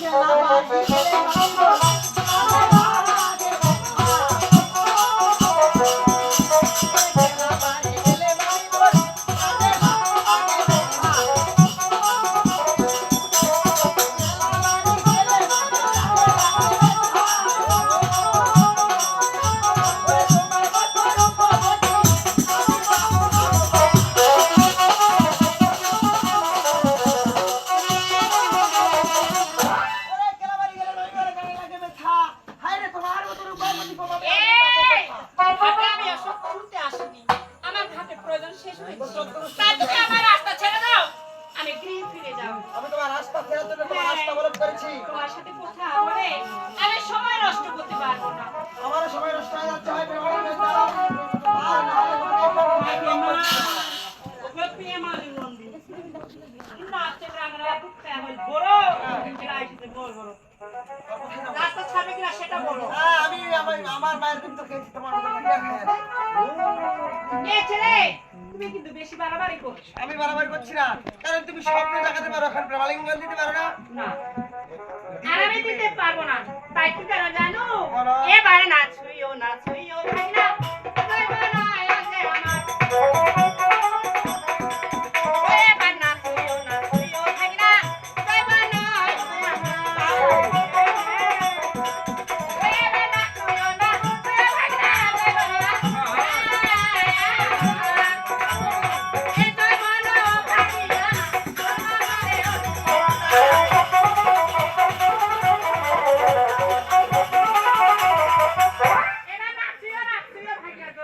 এইবার খেলা বাড়ি গেলে তুমি আমার রাস্তা ছেড়ে দাও। আমি গৃহে ফিরে যাব। আমি তোমার রাস্তা ফেরার জন্য তোমার রাস্তা বলদ করেছি তোমার সাথে কথা বলে আমি সময় নষ্ট করতে পারব না। আমার সময় নষ্ট হয়ে যাচ্ছে হয় হয়ে যাও আর না হলে হয় বড়, বড় বড়। রাস্তা ছাড়বে কিনা সেটা বলো। হ্যাঁ, আমি আমার মায়ের কিন্তু খেয়েছি তোমার মতো ছেলে, তুমি কিন্তু বেশি বাড়াবাড়ি করছ। আমি বাড়াবাড়ি করছি না কারণ তুমি স্বপ্ন দেখাতে পারো এখন প্রেমালিঙ্গন দিতে পারো না না। আর আমি দিতে পারব না। তাই কি জানো? এবারে না নাচুইও না না।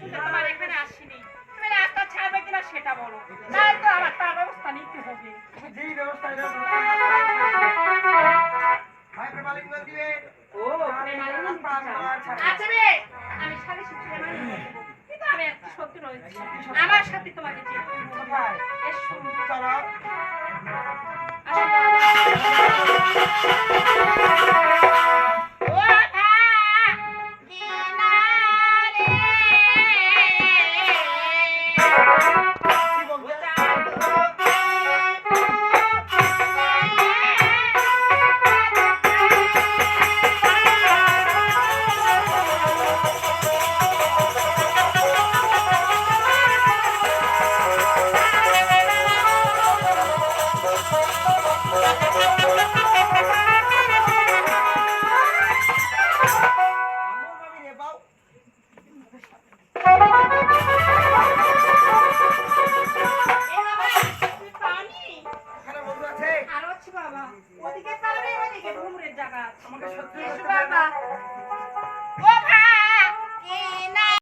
কথা তোমার এখানে আসিনি। তুমি রাস্তা ছাড়বে কিনা সেটা বলো। তাই তো আমার তার ব্যবস্থা নিতে হবে। যেই ব্যবস্থা এটা ভাই প্রেমালিঙ্গন দিবে। বাবা